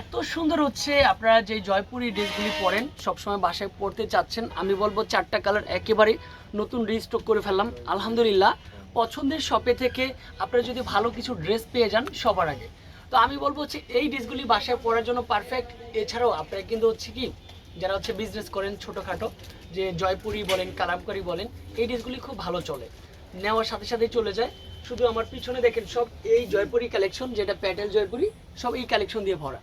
এত সুন্দর হচ্ছে আপনারা যে জয়পুরি ড্রেসগুলি পরেন, সবসময় বাসায় পরতে চাচ্ছেন, আমি বলব চারটা কালার একেবারে নতুন রিস্টক করে ফেললাম। আলহামদুলিল্লাহ, পছন্দের শপে থেকে আপনারা যদি ভালো কিছু ড্রেস পেয়ে যান সবার আগে। তো আমি বলব হচ্ছে এই ড্রেসগুলি বাসায় পরার জন্য পারফেক্ট এছাড়াও আপনারা কিন্তু হচ্ছে কি, যারা হচ্ছে বিজনেস করেন ছোটোখাটো, যে জয়পুরি বলেন, কালামকারি বলেন, এই ড্রেসগুলি খুব ভালো চলে। নেওয়ার সাথে সাথেই চলে যায়। শুধু আমার পিছনে দেখেন সব এই জয়পুরি কালেকশন যেটা প্যাটেল জয়পুরি, সব এই কালেকশন দিয়ে ভরা।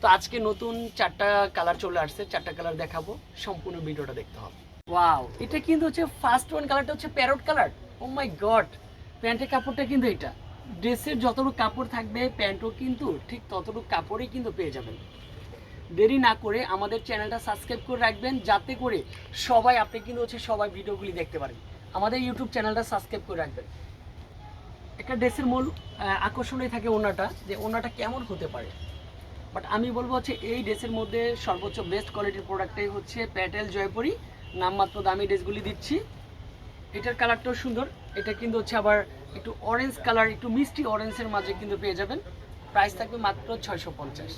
তো আজকে নতুন চারটা কালার চলে আসছে, চারটা কালার দেখাবো, সম্পূর্ণ ভিডিওটা দেখতে হবে। ওয়াও এটা কিন্তু হচ্ছে ফার্স্ট ওয়ান কালারটা হচ্ছে parrot colour O my god প্যান্টের কাপড়টা কিন্তু এটা। ড্রেসের যতটুকু কাপড় থাকবে, প্যান্টও কিন্তু ঠিক ততটুকু কাপড়ই কিন্তু পেয়ে যাবেন। দেরি না করে আমাদের চ্যানেলটা সাবস্ক্রাইব করে রাখবেন, যাতে করে সবাই, আপনি কিন্তু হচ্ছে সবাই ভিডিওগুলি দেখতে পারেন। আমাদের ইউটিউব চ্যানেলটা সাবস্ক্রাইব করে রাখবেন। একটা ড্রেসের মূল আকর্ষণই থাকে ওনাটা যে ওনাটা কেমন হতে পারে। বাট আমি বলব হচ্ছে এই ড্রেসের মধ্যে সর্বোচ্চ বেস্ট কোয়ালিটির প্রোডাক্টটাই হচ্ছে প্যাটেল জয়পুরি। নামমাত্র দামি ড্রেসগুলি দিচ্ছি। এটার কালারটাও সুন্দর। এটা কিন্তু হচ্ছে আবার একটু অরেঞ্জ কালার একটু মিষ্টি অরেঞ্জের মাঝে কিন্তু পেয়ে যাবেন। প্রাইস থাকবে মাত্র ছয়শো পঞ্চাশ।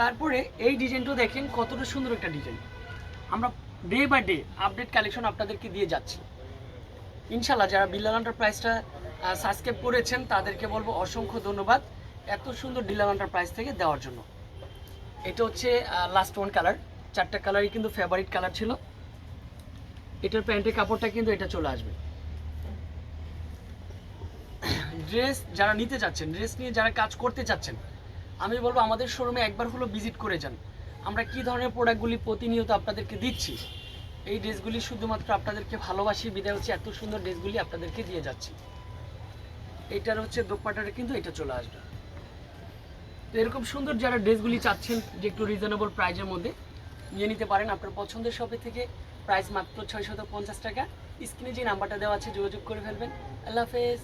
তারপরে এই ডিজাইনটাও দেখেন কতটা সুন্দর একটা ডিজাইন। আমরা day by day update collection আপনাদেরকে দিয়ে যাচ্ছি। ইনশাল্লাহ যারা বিল্লাল এন্টারপ্রাইজটা সাবস্ক্রাইব করেছেন তাদেরকে বলব অসংখ্য ধন্যবাদ। এত সুন্দর ডিলার প্রাইস থেকে দেওয়ার জন্য। এটা হচ্ছে লাস্ট ওয়ান কালার চারটা কালারই কিন্তু ফেভারিট কালার ছিল। এটার প্যান্টের কাপড়টা কিন্তু এটা চলে আসবে। ড্রেস যারা নিতে চাচ্ছেন ড্রেস নিয়ে যারা কাজ করতে চাচ্ছেন, আমি বলব আমাদের শোরুমে একবার হলো ভিজিট করে যান। আমরা কি ধরনের প্রোডাক্টগুলি প্রতিনিয়ত আপনাদেরকে দিচ্ছি, এই ড্রেসগুলি শুধুমাত্র আপনাদেরকে ভালোবাসি, বিদায় হচ্ছে এত সুন্দর ড্রেসগুলি আপনাদেরকে দিয়ে যাচ্ছি। এটার হচ্ছে দোপাটাটা কিন্তু এটা চলে আসবে। তো এরকম সুন্দর যারা ড্রেসগুলি চাচ্ছেন যে একটু রিজনেবল প্রাইজের মধ্যে, নিয়ে নিতে পারেন। আপনার পছন্দের শপে থেকে প্রাইস মাত্র ছয়শত পঞ্চাশ টাকা। স্ক্রিনে যে নাম্বারটা দেওয়া আছে, যোগাযোগ করে ফেলবেন। আল্লাহ হাফেজ।